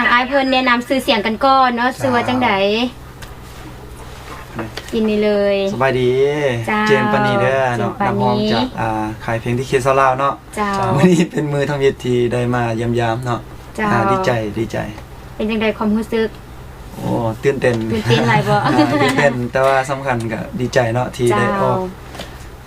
างอายเพิ่นแนะนำซื้อเสียงกันก่อนเนาะซื้อว่าจังไดกินนี่เลย สบายดีจ้าเจมส์ปานีเด้อเนาะเจมส์ปานีนำพร้อมจากอ่าขายเพลงที่เคสลาวเนาะเจ้า วันนี้เป็นมือทำเวทีได้มาเยี่ยมยามเนาะเจ้า อ่าดีใจดีใจ เป็นจังไดความรู้สึก โอ้ตื่นเต้นตื่นเต้นหลายบ่ อ่าตื่นเต้นแต่ว่าสำคัญก็ดีใจเนาะที่ได้เจ้าออก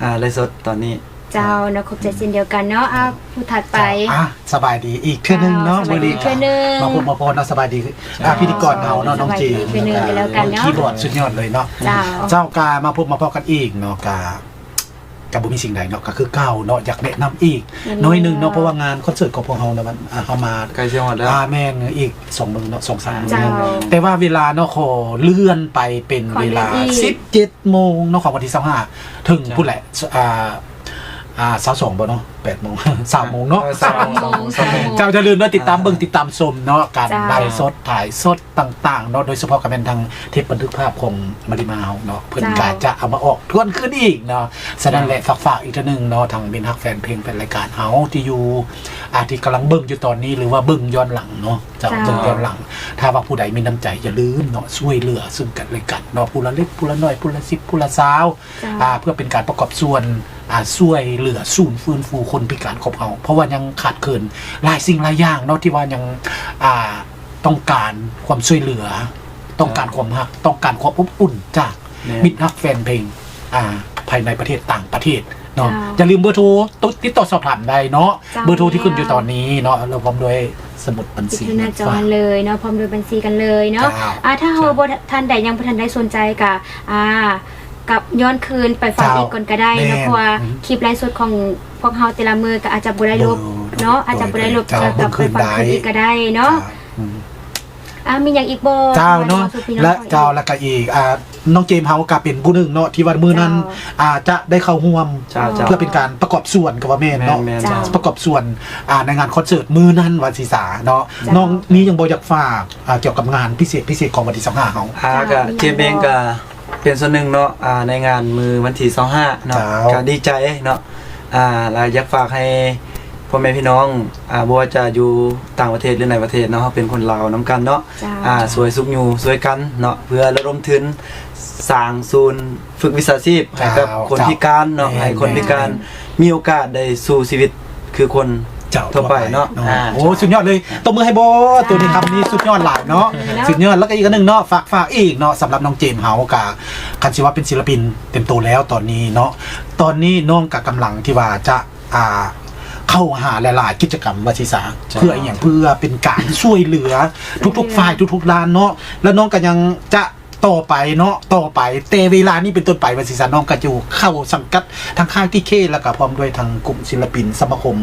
อ่าไลฟ์สดตอนนี้ เจ้าเนาะครบใจเช่นเดียวกันเนาะอะผู้ถัดไป อะสบายดีอีกเทื่อนึงเนาะสบายดีมื้เทื่อนึงมาพบมาพบเนาะสบายดีอะพิธีกรเราเนาะน้องจีสบายดีเทื่อนึงกันแล้วกันเนาะคีย์บอร์ดสุดยอดเลยเนาะเจ้า เจ้ากามาพบมาพบกันอีกเนาะกากับบุมีสิ่งใดเนาะก็คือเก่าเนาะอยากแนะนำอีกน้อยหนึ่งเนาะเพราะว่างานคอนเสิร์ตของพวกเราเนี่ยมันอะเอามาใกล้เชียงหวัดแล้ว อาแม่นอีกสองมือเนาะสองสามมืเจ้าอแต่ว่าเวลาเนาะขอเลื่อนไปเป็นเวลา ขอเลื่อนอีกสิบเจ็ดโมงเนาะของวันที่สิบห้าถึงพูดแหละอ่า อ่าสาวสองบ่เนาะแปดโมงสามโมงเนาะออสามโมงสามโมงเจ้าจะลืมเนาะติดตามเบิ่งติดตามชมเนาะการจ้าไลฟ์สดถ่ายสดต่างๆเนาะโดยเฉพาะกับเป็นทางเทปบันทึกภาพของมาริมาเฮาเนาะเพิ่นกาจะเอามาออกทวนขึ้นอีกเนาะฉะนั้นแหละฝากๆอีกเทีนึงเนาะทางเป็นฮักแฟนเพลงเป็นรายการเฮาที่อยู่อาที่กำลังเบิ่งอยู่ตอนนี้หรือว่าเบิ่งย้อนหลังเนาะจะจ้าเบิ่งย้อนหลัง ถ้าว่าผู้ใดมีน้ำใจอย่าลืมเนาะช่วยเหลือซึ่งกันและกันเนาะผู้ละเล็กผู้ละน้อยผู้ละสิบผู้ละสาวจ้าอ่าเพื่อเป็นการประกอบส่วนอ่าช่วยเหลือศูนย์ฟื้นฟูคนพิการของเราเพราะว่ายังขาดเกินหลายสิ่งหลายอย่างเนาะที่ว่ายังอ่าต้องการความช่วยเหลือ ต้องการความรักต้องการความอบอุ่นจากแม่มิตรรักแฟนเพลงอ่าภายในประเทศต่างประเทศเนาะจ้าอย่าลืมเบอร์โทรติดต่อสอบถามได้เนาะจ้าเบอร์โทรที่ขึ้นอยู่ตอนนี้เนาะเราพร้อมด้วยสมุดบัญติดชีที่หน้าจอเลยเนาะพร้อมโดวยบัญชีกันเลยเนาะจ้าอ่าถ้าเฮาบ่ทันใดยังบ่ทันได้สนใจกะอ่า กับย้อนคืนไปฟังจ้าอีกก่อนก็ได้เนาะแม่นเพราะว่าอืมคลิปไลฟ์สดของพวกเฮาแต่ละมือก็อาจจะบ่ได้ลบดูเนาะอาจจะบ่ได้ลบจ้าจะกลับไปฟังคืนอีกก็ได้เนาะอืมอ่ามีอย่างอีกบ่เจ้าเนาะสู่พี่องและฟังอีกเจ้าแล้วก็อีกอ่าน้องเจมส์เฮาก็เป็นผู้หนึ่งเนาะที่วันมือนั้นเจ้าอ่าจะได้เข้าร่วมเจ้าเจ้าเพื่อเป็นการประกอบส่วนกับว่าแม่นเนาะแม่นเจ้าประกอบส่วนอ่าในงานคอนเสิร์ตมือนั้นวันศีษาเนาะเจ้าน้องนี้ยังบ่อยากฝากอ่าเกี่ยวกับงานพิเศษพิเศษของวันที่25เฮาอ่าก็เจมส์เองก็ เป็นส่วนหนึ่งเนาะอ่าในงานมือวันที่25เนาะจ้าก็ดีใจเนาะอ่าแล้วอยากฝากให้พ่อแม่พี่น้องอ่าบ่ว่าจะอยู่ต่างประเทศหรือในประเทศเนาะเราเป็นคนลาวนํกันเนาะจ้า อ่าสวยสุขอยู่สวยกันเนาะเพื่อระดมทุนสร้างศูนย์ฝึกวิชาชีพให้กับจ้าคนพิการเนาะแม่นให้คนพิการมีโอกาสได้สู่ชีวิตคือคน เจ้าทั่วไปเนาะอ่าโอ้สุดยอดเลยตบมือให้โบตัวนี้คำนี้สุดยอดหลายเนาะเนาะสุดยอดแล้วก็อีกอันหนึ่งเนาะฝากฝากอีกเนาะสำหรับน้องเจมส์เฮากับคันชิว่าเป็นศิลปินเต็มตัวแล้วตอนนี้เนาะตอนนี้น้องกับกำลังที่ว่าจะอ่าเข้าหาหลายๆกิจกรรมวัชิสาใช่เพื่ออย่างเพื่อเป็นการช่วยเหลือทุกๆฝ่ายทุกๆด้านเนาะแล้วน้องก็ยังจะ ต่อไปเนาะต่อไปแต่เวลานี้เป็นต้นไปวัชิสาน้องก็อยู่เข้าสังกัดทางค่ายที่เคแล้วก็พร้อมด้วยทางกลุ่มศิลปิน สมาคม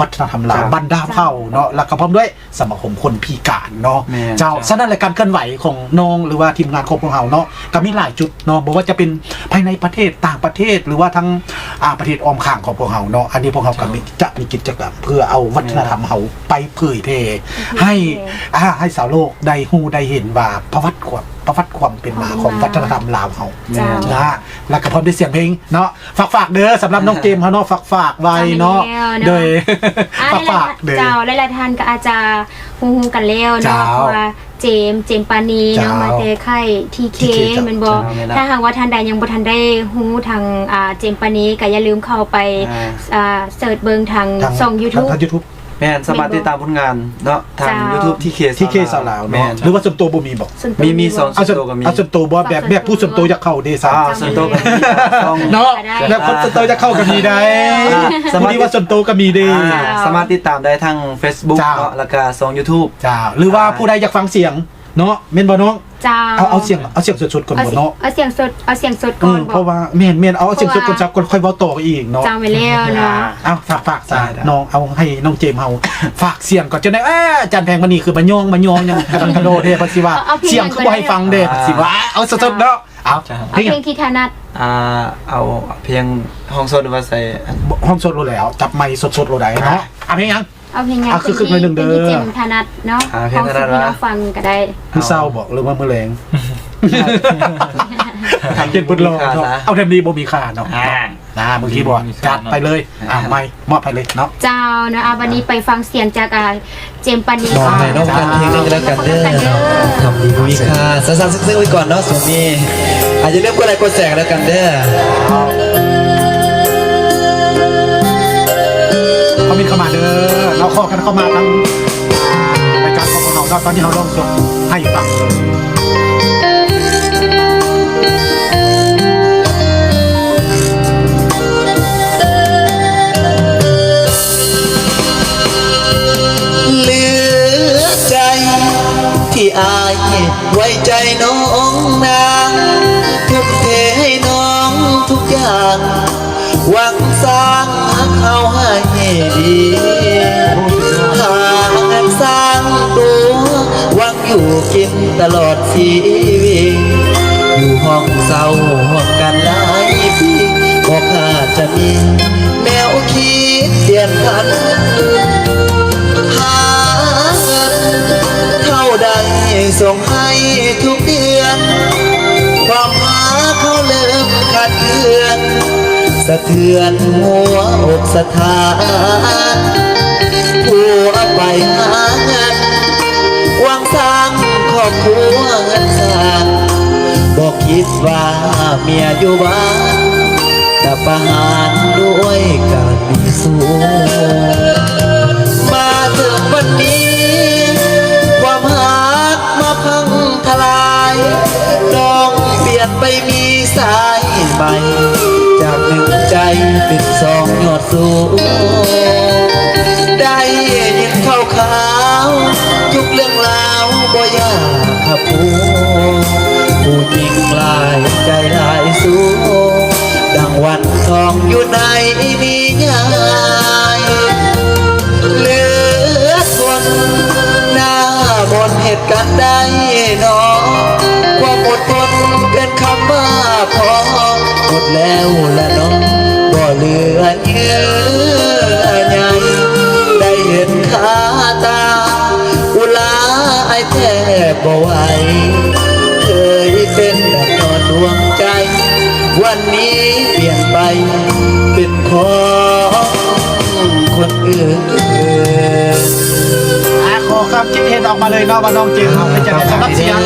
วัฒนธรรมลาวครับบรรดาเผ่าเนาะแล้วก็พร้อมด้วยสมาคมคนพิการเนาะแม่นเจ้าครับฉะนั้นรายการเคลื่อนไหวของน้องหรือว่าทีมงานของพวกเราเนาะก็มีหลายจุดเนาะบอกว่าจะเป็นภายในประเทศต่างประเทศหรือว่าทั้งอ่าประเทศออมข้างของพวกเราเนาะอันนี้พวกเราก็มีจะมีกิจกรรมเพื่อเอาวัฒนธรรมเราไปเผยแพร่ให้อ่าให้สาวโลกได้ฮู้ได้เห็นว่าประวัติความ ประวัติความเป็นมาของวัฒนธรรมลาวเราเจ้านะแล้วก็พร้อมด้วยเสียงเพลงเนาะฝากฝากๆเด้อสำหรับน้องเจมส์เขาเนาะฝากฝากๆไว้เนาะจำแล้วเนาะโดยอ่าฝากฝากๆเด้อ เจ้าหลายๆท่านก็อาจจะฮู้ๆกันแล้วเจ้าเนาะเพราะว่าเจมส์เจมส์ปานีเนาะเจ้ามาแต่ไข่ทีเค TK เจ้าแมันบ่เจ้าแม่นนะถ้าหากว่าท่านใดยังบ่ทันได้ฮู้ทางอ่าเจมส์ปานีก็อย่าลืมเข้าไปอ่า อ่าเสิร์ชเบิ่งทางทางช่อง YouTube ทาง YouTube แม่นสามารถติดตามผลงานเนาะทาง เจ้า YouTube ที่เคที่เคสาวลาวแม่เนาะนหรือว่าส่วนตัวบ่มีบอกส่วนตัว มีมีสองเอาส่วนส่วนตัวก็มี เอาส่วนตัวบ่แบบแบบผู้ส่วนตัวอยากเข้าเด้ซ่าอ่าส่วนตัวก็มีต้อง เนาะก็ได้ แบบคนส่วนตัวอยากเข้าก็มีได้อ่าสสมามาธิธิว่าส่วนตัวก็มีเด้ อ่าสามารถติดตามได้ทาง Facebook เจ้า เนาะแล้วก็ช่อง YouTube จ้าหรือว่าผู้ใดอยากฟังเสียง เนาะแม่นบ่น้องเจ้าเอาเอาเสียงเอาเสียงสดๆก่อนเอาบ่เสียงเนาะเอาเสียงสดเอาเสียงสดอืก่อนมบเพอกราะว่าแม่นแม่นเอาเสียงสดก่อนจับก่อนค่อยเว้าต่ออีกเนาะจำไว้แล้วเนาะเอาฝากฝากจ้าได้ได้น้องเอาให้น้องเจมส์เฮาฝากเสียงก่อนจะได้เอ้ออาจารย์แพงมันนี่คือมายองมายองยังกระดังกระโดดเด้เพราะสิว่าเอาเพลงเสียงคือบ่ให้ฟังเด้อ่าสิว่าเอาสดๆเนาะเอาใช่ครับเอาเพลงที่ถนัดอ่าเอาเพียงห้องสดหรือว่าใส่ห้องสดโลแล้วจับไมค์สดๆโลได้เนาะเอาเพลงยัง เอาเพลงไงอะคือคือเพลงหนึ่งเด้อที่เจมส์ถนัดเนาะอ่าเพลงถนัดของวะที่เราฟังก็ได้มื้อเศร้าบอกหรือว่ามื้อแรงทำเจ็ดบุญรอมีค่าเนาะซะเอาเทมนี้บ่มีค่าเนาะอ่า นะเมื่อกี้บอกจัดไปเลยอ่าไม่มอบไปเลยเนาะ เจ้าเนาะอะวันนี้ไปฟังเสียงจากอ่าเจมส์ปานีมองให้น้องกันเพลงนึงก็แล้วกันเด้อเนาะทำดีมีค่าสั้นๆซึ้งๆไว้ก่อนเนาะส่วนนี้อาจจะเริ่มกดไลค์กดแชร์กันแล้วกันเด้อ เข้ามาเด้อเราขอกันเข้ามาทั้งรายการของเราตอนนี้เราลงสดให้ฟังเหลือใจที่อายไว้ใจน้อง กินตลอดชีวิตอยู่ห้องเศร้าห้องกันหลายปีบอกอาจจะมีแนวคิดเปลี่ยนพันหาเงินเท่าใดส่งให้ทุกเดือน ความหาเขาเริ่มขัดเคือนสะเทือนหัวอกสถานผัวไปหา อบครัวเงินสร้างบอกคิดว่าเมียอยู่บ้านจะประหารด้วยการมีสู้มาถึงวันนี้ ความหักมาพังทลายน้องเปลี่ยนไปมีสายใหม่จากหนึ่งใจเป็นสองยอดสูงได้ยินข่าวขาวทุกเรื่องราว บ่ยากผู้ผู้หญิงลายใจลายสูงดังวันทองอยู่ในนิยายเหลือทนหน้ามนเหตุการณ์ใดหนอความอดทนเกินคำว่าพอหมดแล้วละน้องบ่เหลือเยื่อ บ่ไหวเคยเป็นดังนอนดวงใจ วันนี้เปลี่ยนไป เป็นของคนอื่นอ่าขอความคิดเห็นออกมาเลยเนาะว่าน้องจมส์เป็นจะได้สำหรับเสียง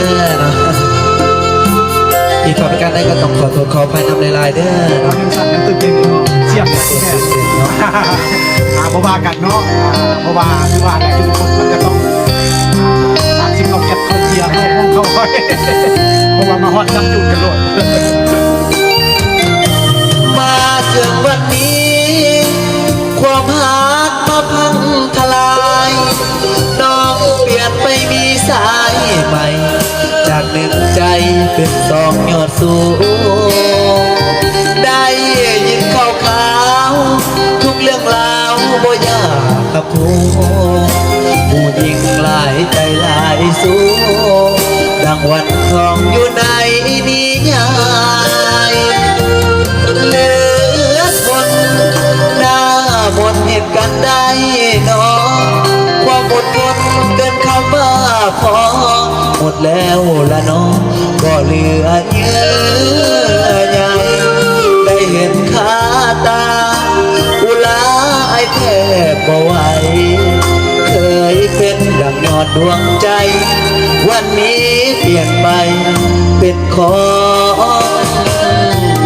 อีกขอประการใดก็ต้องขอโทษขออภัยทำในไลน์เด้อเรายังสั่นยังตื่นเต้นเนาะเสียงเนี่ยแม่อ่าเพราะว่ากันเนาะอ่าเพราะว่าคือว่าเนี่ทุกคนมันจะต้อง ยร์เขาห้องเขาไว้เพราะว่ามาฮอดน้ำจุดกันโลดมาถึงวันนี้ ความหักมาพังทลายน้องเปลี่ยนไปมีสายใหม่ จากหนึ่งใจเป็นสองยอดสูงได้ยินข่าวขาว ทุกเรื่องราวบ่ยากกับผู้ผู้ วันทองอยู่ในนิยายเหลือทนหน้ามนเหตุการณ์ใดหนอความอดทนเกินคำว่าพอหมดแล้วละน้องก็เหลือเยื่อใยได้เห็นขาตาอุลาไอแทบบ่ไหว เคยเป็นดังยอดดวงใจ วันนี้เปลี่ยนไปเป็นของ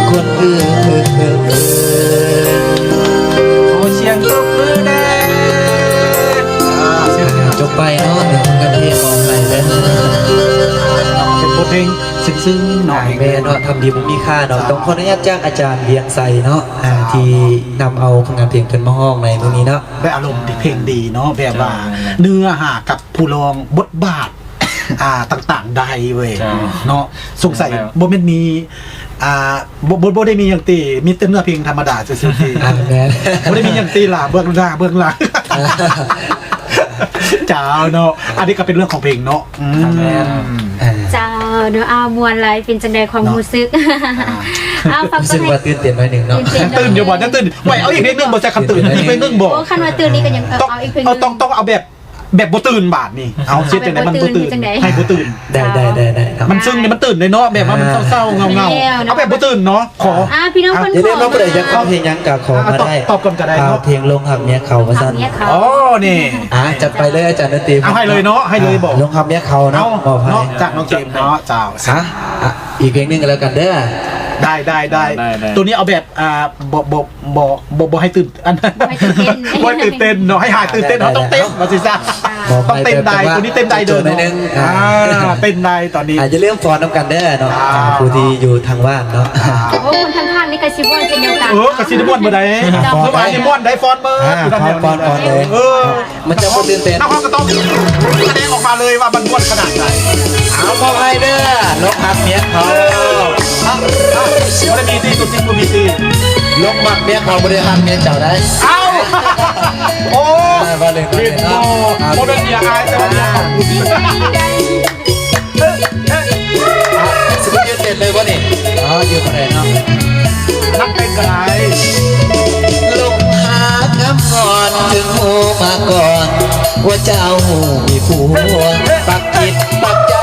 คนอื่นโอ้เสียงตบมือแดงอ่าเสียงเนี่ยจบไปเนาะหนึ่งกันเพลงออกไปแล้ว เป็นบทเพลงซึ้งๆหน่อยแม่เนาะทำดีผมมีค่าเนาะต้องขออนุญาตจ้างอาจารย์เบียงใสเนาะอ่าที่นำเอาผลงานเพลงขึ้นมาห้องในมื้อนี้เนาะ ได้อารมณ์ดีเพลงดีเนาะแบบว่าเนื้อหากับผู้รองบทบาท อ่าต่างๆใดเว้ยใช่เนาะสงสัยแล้วโบแม่นมี อ่าโบโบโบได้มีอย่างตีมีแต่เนื้อเพลงธรรมดาซื่อๆตีอ่าแม่น โบได้มีอย่างตีล่ะเบื้องหน้าเบื้องหลังจ้าวเนาะอันนี้ก็เป็นเรื่องของเพลงเนาะอืมแม่น อ่าเจ้าเนาะอามวลไรเป็นจังใดความเนาะ รู้สึกอ้าวฟังรู้ก็สึกให้ว่าตื่นเต้นหน่อยหนึ่งเนาะ ตื่นอยู่บ่ยังตื่นไหวเอาอีกเพลงหนึงบ่ใช่คำตื่นอีกเพลงหนึงบ่โอ้คันว่าตื่นนี่ก็ยังเออต้องเอาอีกเพลงหเอานึงต้องต้องเอาแบบ แบบบ่ตื่นบาทนี่เอาเช็ดจังไดมันบ่ตื่นจังใดให้บ่ตื่น ได้ได้ได้ได้ครับมันซึ่งนี่มันตื่นเลยเนาะแบบว่ามันเศร้าๆเงาแล้วๆนะเอาแบบบ่ตื่นเนาะขออ่าพี่น้องคนเดี๋ยวได้มาประเดี๋ยวจะเข้าเพลงยังกับขอมาได้ตอบก่อนก็ได้เนอะอ่าเพลงลงหักเมียเขามาสั้นทำเนี้ยเขาอ๋อนี่อะจัดไปเลยอาจารย์ดนตรีเอาให้เลยเนาะให้เลยบอกลงหักเมียเขาเอาเนาะมอบให้เนาะจากน้องเจมส์เนาะเจ้าฮะอะอีกเพลงหนึงกันแล้วกันเด้อได้ได้ได้ได้ได้ตัวนี้เอาแบบอ่าบ่บ่บ่บ่บ่ให้ตื่นอันนั้นไม่ตื่นเต้นบ่ให้ตื่นเต้นเนาะให้หายตื่นเต้นได้เขาต้องเต้นได้มาสิซ่า บอกต้องเต้นได้ไปแบบว่าตัวนี้เต้นได้เดินโจทย์หน่อยนึงอ่าเต้นได้ตอนนี้อาจจะเรื่องฟอนน้ำกันเด้อเนาะอ่าอ่าผู้ที่อยู่ทางบ้านเนาะโอ้คนข้างๆนี่ก็สิบ่เป็นเดียวกันเออกระซิบม่วนบ่ได้ฟอนสบายนี่ม่วนได้ฟอนเบอร์อ่าอยู่ด้านเดียวฟอนฟอนเลยเออมันจะบ่ตื่นเต้นนักร้องก็ต้องแสดงออกมาเลยว่ามันม่วนขนาดไหนเอามอบให้เด้อลงหักเมียเขาเออเอาเอาบ่ได้มีตีตัวจริงบ่มีตีลงหักเมียเขาบริหารเมียเจ้าได้เอ้าโอ้ได้ มาเลยมาเลยเรียนโมเอาโมเป็นเมียอายแต่ว่าเมียขอบคุณสิบยืนเต้นเลยวะนี่อ๋ออยู่คนไหนเนาะนักเต้นก็ได้ลงหากน้ำงอนถึงหูมาก่อน ว่าเจ้ามีผัวปักจิตปักใจ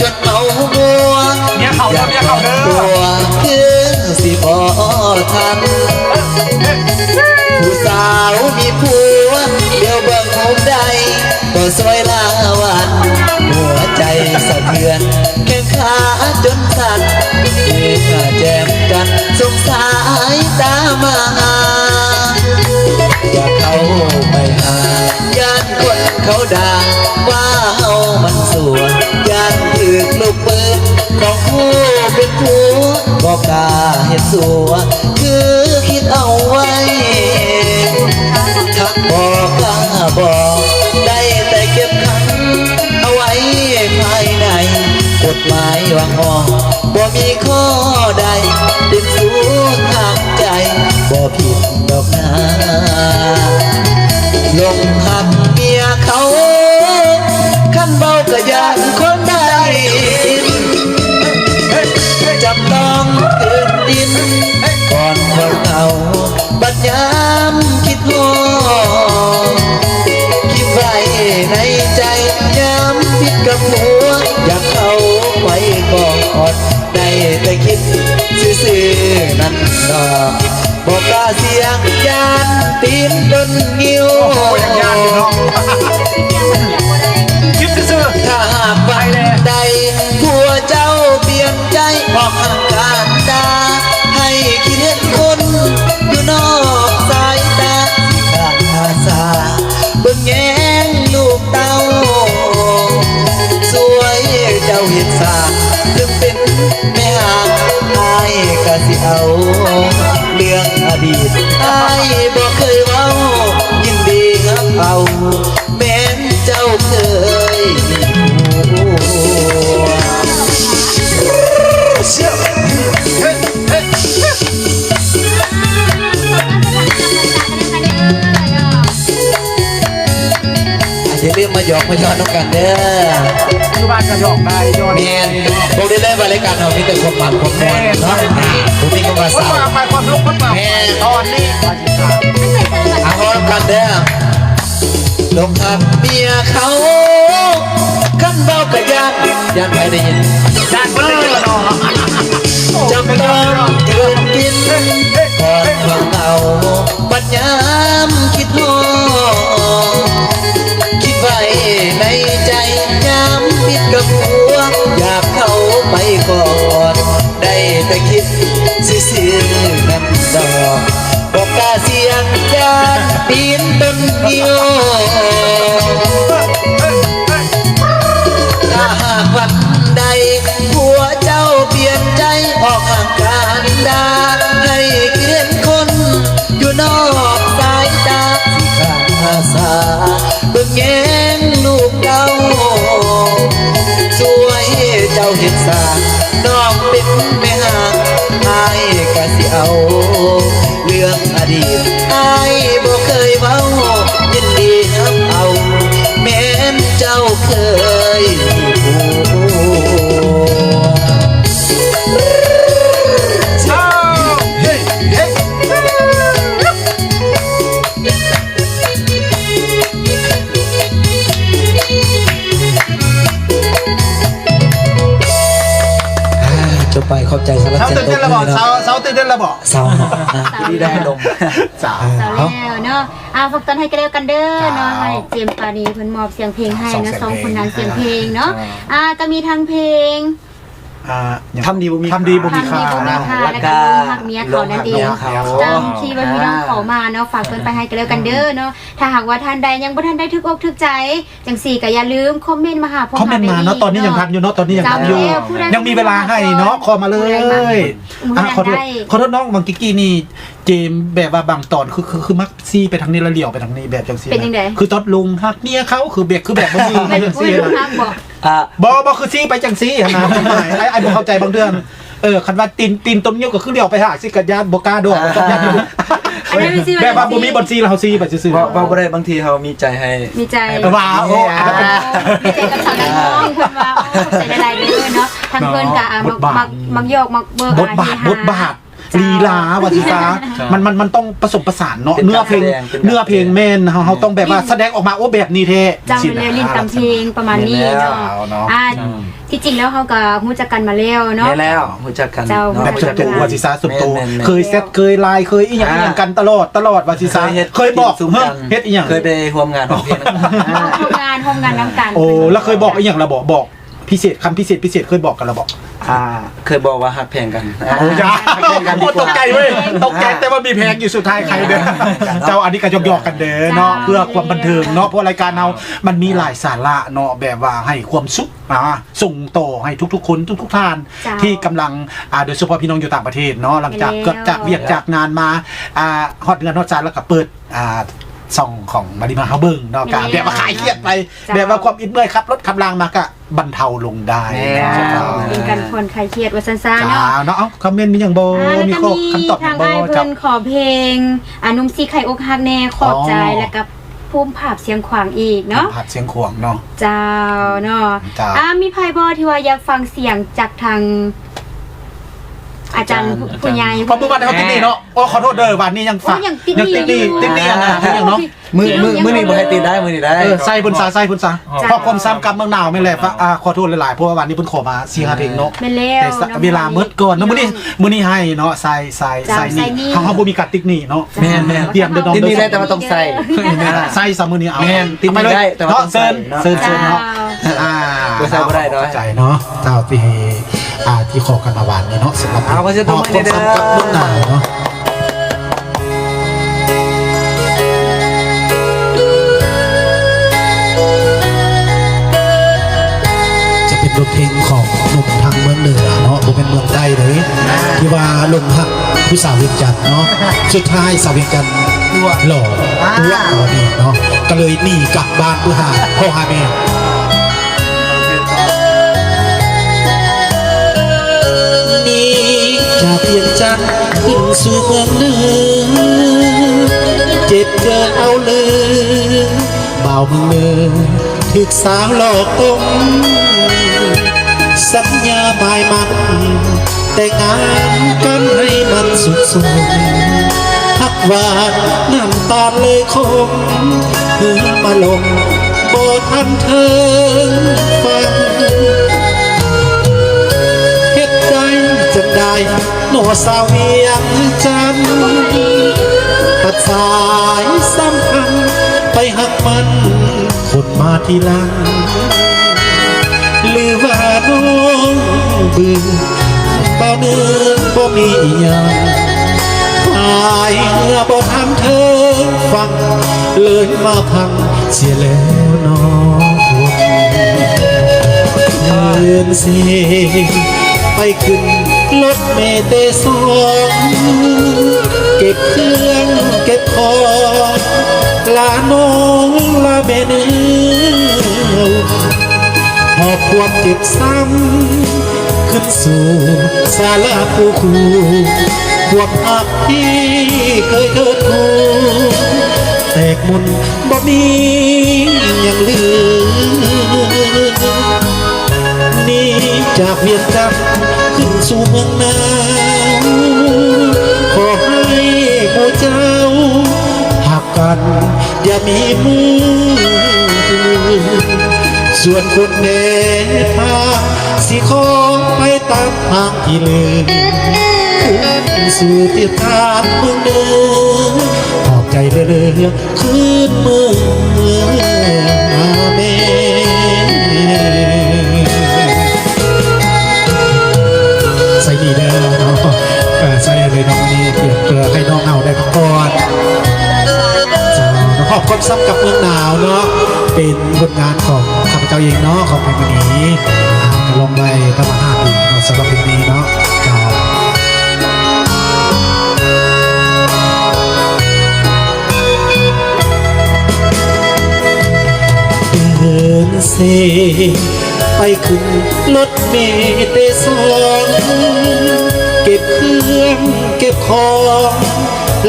จนเมามัวเมียเขาอเด้ยาอกเมียเขาเด้อ ตัวคือสิพอทัน ก็สวยลาวันหัวใจสะเทือนแข้งขาจนสั่นเมื่อแจมกันสงสายตามาอย่าเขาไปหาย่านคนเขาด่าว่าเฮามันสัวย่านถือลูกปืนของผู้เป็นผัวบอกกาเห็นสัวคือคิดเอาไว้ทักบอกกาบอกายว่างอองบ่มีข้อใดเป็นสู้ทางใจบ่ผิดดอกนาลงพัก ดอกบอกกล้าเสียงยานตีนดนงิ้วโอ้โหอย่างยานอยู่เนาะ มมาหยอกมาย้อนน้องกันเด้อๆอยู่บ้านก็หยอกได้ย้อนแมนบอกได้เลยว่ารายการเรามีแต่ความมันความมวลเนาะผมมีความมาคนสาวมาไปความลุกคนมาตอนนี้มาจิตาเอาพร้อมกันเด้อลงทับเมียเขาขั้นเบากระยานยันไปได้ยินด้านบนเลยเนาะจำต้องเกินกินก่อนวางเอาบัดยา แม่ห่างอายก็สิเอา เรื่องอดีต ขอบใจสำหรับเช้าเสียงตื่นตบมืเต้นแล้วบอกอเนาะเช้าเช้าตื่นเต้นแล้วบอกเศร้าเนาะอะที่ได้ลงสาว สาวแล้วเนาะอ่าฝากตอนให้กันแล้วกันเด้อเนาะให้เจมส์ปานีเพิ่นมอบเสียงเพลงให้สองนะเสียงสองเพลงคนนั้นเสียงเพลงเนาะอ่าก็มีทั้งเพลง อ่าอย่าง ทำดีบ่มีทำดีบ่มีทำดีบ่มีค่าแล้แล้ววก็ก็ลงหักเมียเขานั่นเองลงหักเมียเขาตามที่ว่าพี่น้องขอมาเนาะฝากเพิ่นไปให้กันแล้วกันเด้อเนาะถ้าหากว่าท่านใดยังบ่ทันได้ทึกอกทึกใจจังสี่ก็อย่าลืมคอมเมนต์มาหาพวกคอมเมนต์มาเนาะตอนนี้ยังทันอยู่เนาะตอนนี้ยังทันอยู่จำแล้วผู้ใดยังมีเวลาให้เนาะคอมาเลยผู้ใดอะมาขอโทษได้ขอโทษน้องบางกิกกี้นี่ เจมส์แบบว่าบางตอนคือคือคือมักซี่ไปทางนี้แล้วเลี้ยวไปทางนี้แบบจังซี่เป็นยังไงคือตอดลุงฮักเมียเขาคือแบบคือแบบบ่มีไม่จังไม่ซี่รู้นะทางบอก อะบอบอคือซี่ไปจังซี่หั่นนะจำหมายไอ้ไอ้บ่เข้าใจบางเดือนเออคันว่าตีนตีนต้นเงี้ยวก็คือเลี้ยวไปหาซิกัดญาติบ่กล้าด้วยกัดญาติอยู่อันนั้นเป็นซี่แบบว่าบ่มีบ่ซีแล้วเฮาซีไปซื่อเพราะเพราะบ่ได้บางทีเขามีใจให้มีใจๆเออว่าโอ้อันนั้นเป็นมีใจกับสาวนักร้องเพิ่นว่าโอ้ใส่หลายๆเด้อเนาะทางเพิ่นก็อะมักบทบาทมักมักโยกมักเบิกบทบาทบทบาท ลีลาวาสิตามันมันมันต้องผสมผสานเนาะเป็นเนื้อเพลงการแสดงเป็นการเนื้อเพลงแม่นเฮาเฮาต้องแบบว่าแสดงออกมาโอ้แบบนี้แท้จำไปแล้วลิ้นตำเพลงประมาณนี้แล้เนาะวเนาะอ่าที่จริงแล้วเขาก็รู้จักกันมาแล้วเนาะได้แล้วรู้จักกันเจ้าเนาะแบบสุดตัววาสิตาสุดตัวแม่นๆๆเคยเซตเคยไลน์เคยอีหยังอีหยังกันตลอดตลอดวาสิตาฮ็ดเคยบอกซุ้มเฮ้ยกันเฮ็ดอีหยังเคยไปร่วมงานของเพลงนะทำงานทำงานน้ำกัน โอ้แล้วเคยบอกอีหยังเราบอกบอก พิเศษคำพิเศษพิเศษเคยบอกกันเราบอกอ่า เคยบอกว่าฮักเพลงกันโอ้ยาฮักเพลงกันดีโอ้กตว่ากใจเว้ยตกใจแต่ว่ามีแพงอยู่สุดท้ายใครเด้อเจ้าอันนี้ก็ยอกๆกันเด้อเนาะเพื่อความบันเทิงเนาะเพราะรายการเรามันมีหลายสาระเนาะแบบว่าให้ความสุขอ่าส่งต่อให้ทุกๆคนทุกๆท่าน จ้า ที่กำลังอ่าโดยเฉพาะพี่น้องอยู่ต่างประเทศเนาะหลังจากแล้วเกิดจากเวียกจากงานมาอ่าฮอตเงินฮอตจานแล้วก็เปิดอ่าซองของมาริมาเฮาเบิงเนาะกาแล้วแบบว่าขายเครียดไปจ้าแบบว่าความอิดเมื่อยขับรถขับรางมาก็ บรรเทาลงได้แน่เนาะเป็นการผ่อนคลายเครียดว่าซั่นๆจ้าเนาะเนาะเอ้าคอมเมนต์มีอย่างโบอ่าแล้วมีก็ข้อมีคำตอบอทาย่างงโบไอ้ายจัเพิ่บนขอเพลงอานุ่มซีไข่อกหักแน่ขอบใจอ๋อ แล้วก็ภูมิภาพเสียงขวางอีกเนาะ ผัดเสียงขวางเนาะ เจ้าเนาะเจ้า อ่ามีไพ่บอที่ว่าอยากฟังเสียงจากทาง อาจารย์อาจารย์ผู้ใหญ่ขอบคุณมากนะครับติ๊กนี่เนาะโอ้ขอโทษเด้อวันนี้ยังโอ้ฝากยังติดยังติ๊กนี่อยู่ติ๊กนี่ยังนะติ๊กยังเนาะมือมือมือนี่บ่ให้ติดได้มือนี่ได้เออใส่พุ่นซาใส่พุ่นซาจ้าพอความซ้ำกับเมืองหนาวไม่แหละฟ้าอ่าขอโทษหลายๆเพราะว่าวันนี้เพิ่นขอมา4 5เพลงเนาะ แม่นแล้ว แต่สะน้องเวลามืดก่อนเนาะมื้อนี้มื้อนี้ให้เนาะใส่ใส่จ้าใส่นี่ใส่นี่เฮาเฮาบ่มีกัดติ๊กนี่เนาะ แม่นแม่น เตรียมเด้อน้องติดเด้นี่อได้แต่ว่าต้องใส่ ใส่สามมื้อนี้เอาแม่นติ๊กนี่ได้แต่ว่าต้องใส่เนาะเซิร์นเซิร์นเซิร์นเนาะ อ่าบ่ใส่บ่ได้เนาะใจเนาะเจ้าที่ อ่าที่ขอกันมาหวานเนี่ยเนาะสำหรับเอาขอเสียงตบมือหน่อยเด้อ กับเมืองหนาวเนาะจะเป็นบทเพลงของหนุ่มทางเมืองเหนือเนาะบ่เป็นเมืองใต้เลยที่ว่าลงหักผู้สาวเวียงจันทน์เนาะสุดท้ายสาวเวียงจันทน์หล่อตัวหล่อนี่เนาะก็เลยหนีกลับบ้านเพื่อหาพ่อหาแม่ จากเพียงจันขึ้นสู่เมืองเหนือเจ็บเจอเอาเลยบ่าวเมืองเนือถึกสาวหลอกตมสัญญาบายมัน แต่งานกันให้มันสุดสวยพักหวานน้ำตาเลยคมเพื่อมาลงโบทันเธอฟังเฮ็ดได้จังได้ สาวเวียงจันตัดสายสัมพันธ์ไปหักมันคนมาทีหลังหรือว่าน้องเบื่อเบาเนื้อบ่มีอีหยังหายเมื่อบ่ทำเธอฟังเลยมาพังเสียแล้วน้องคนเดินเซไปขึ้น รถเมล์เตสองเก็บเครื่องเก็บของลาน้องลาแม่เนื้อหอบความเก็บซ้ำขึ้นสู่ศาลาปูคูความอักที่เคยเกิดคูแตกมุนบ่มีอย่างเหลือ นี่จากเวียงจันทน์ขึ้นสู่เมืองหนาวขอให้หมู่เจ้าหักกันอย่ามีมือส่วนคนเนพาสิขอไปตามทางที่ลืมคืนสู่ที่ทาเมืองเดิมขอบใจเรื่อยๆคืนเมืองอาเมใขอบคุณซ้ำกับเมืองหนาวเนาะเป็นผลงานของข้าพเจ้าเองเนาะของเพลงนี้อ่าลงไปประมาณห้าปีเนาสำหรับเพลงนี้เนาะเดินเซไปขึ้นรถเมล์เตสองเก็บเครื่องเก็บของ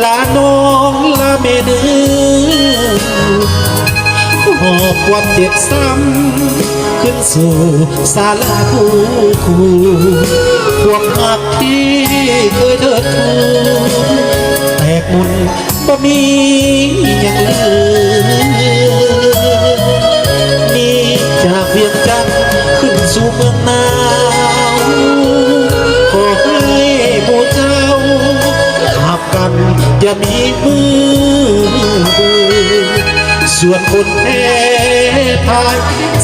ลาน้องลาเมเดือ หอบความเจ็บซ้ำ ขึ้นสู่ศาลาผู้คู่ความหักที่เคยเทิดทูนแตกมุนบ่มีอย่างเหลือมีจากเวียงจันขึ้นสู่เมืองหนาวขอให้หมู่เจ้าหักกันอย่ามีมือ ส่วนคนแพ้ทาย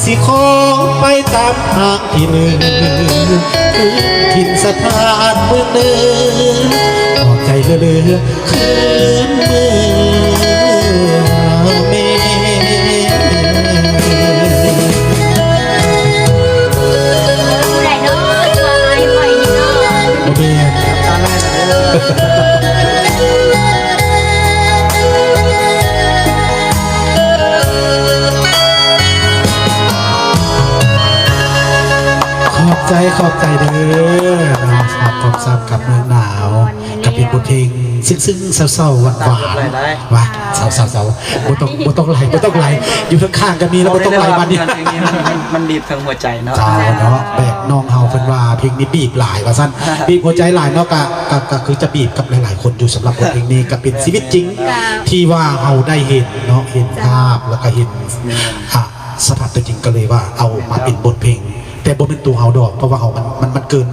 สิขอไปตามทางที่หนึ่งทินสถานเมืองเดิมขอบใจเลือคืนเมือง เศร้าๆหวานหวานได้ได้ว่าเศร้าเศร้าเศร้าบ่ต้องบ่ต้องไหลบ่ต้องไหลอยู่ข้างๆกันมีแล้วบ่ต้องไหลมาดิเพลงนี้มันมันมันบีบทั้งหัวใจเนาะเจ้าเนาะแบบน้องเฮาเพิ่นว่าเพลงนี้บีบหลายว่าซั่นบีบหัวใจหลายเนาะก็ก็ก็คือจะบีบกับหลายๆคนอยู่สำหรับบทเพลงนี้ก็เป็นชีวิตจริง ที่ว่าเฮาได้เห็นเนาะเห็นภาพแล้วก็เห็นอะสภาพตัวจริงก็เลยว่าเอามาเป็นบทเพลง แต่บ่เป็นตัวเฮาดอก เพราะว่าเฮามันมันมันเกิน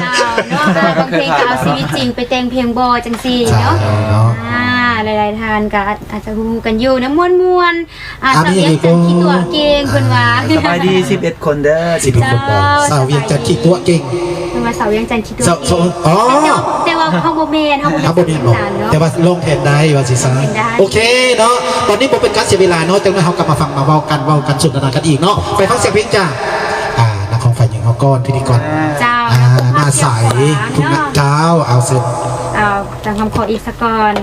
เจ้าเนาะอ่าบางเพลงก็เอาชีวิตจริงไปแต่งเพลงบอจังซี่ใช่เนาะเนาะ อ่าหลายๆทานก็อาจจะฮู้กันอยู่นะม่วนๆอ่าอะสาวมีเวียงอีกจันทร์บ่คิดตัวเก่งเพิ่นว่า สบายดี 11 คนเด้อสิเป็นคนบอกสาวเวียงจันทร์ขี้ตัวเก่ง เพิ่นว่าสาวเวียงจันทร์คิดตัวสาวเก่งอ๋อแต่ว่ บ่เฮาบ่แม่นฮาบ่ม่บผมมีนบอกเนาะ แต่ว่าลงแทนได้ว่าสิซะลงโอเคเนาะตอนนี้ผมเป็นการเสียเวลาเนาะจังนั้นเรากลับมาฟังมาเว้ากันเว้ากันสนทนากันอีกเนาะไปฟังเสียงเพลงจ้าอ่านักของฝ่ายหญิงเขาก้อนพิธีกรเจ้าอ่าหน้าใสทุกนักเช้าเอาเสร็จเอ่อจังคำขออีกสักก่อน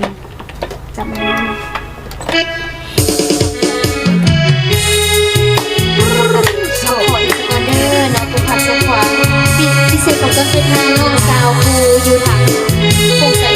จำไม่ได้ สาวขอยสอนเดอร์นะกูพัดสควาบพิเศษของก็คือทาน้องสาวครูอยู่ทาง 不献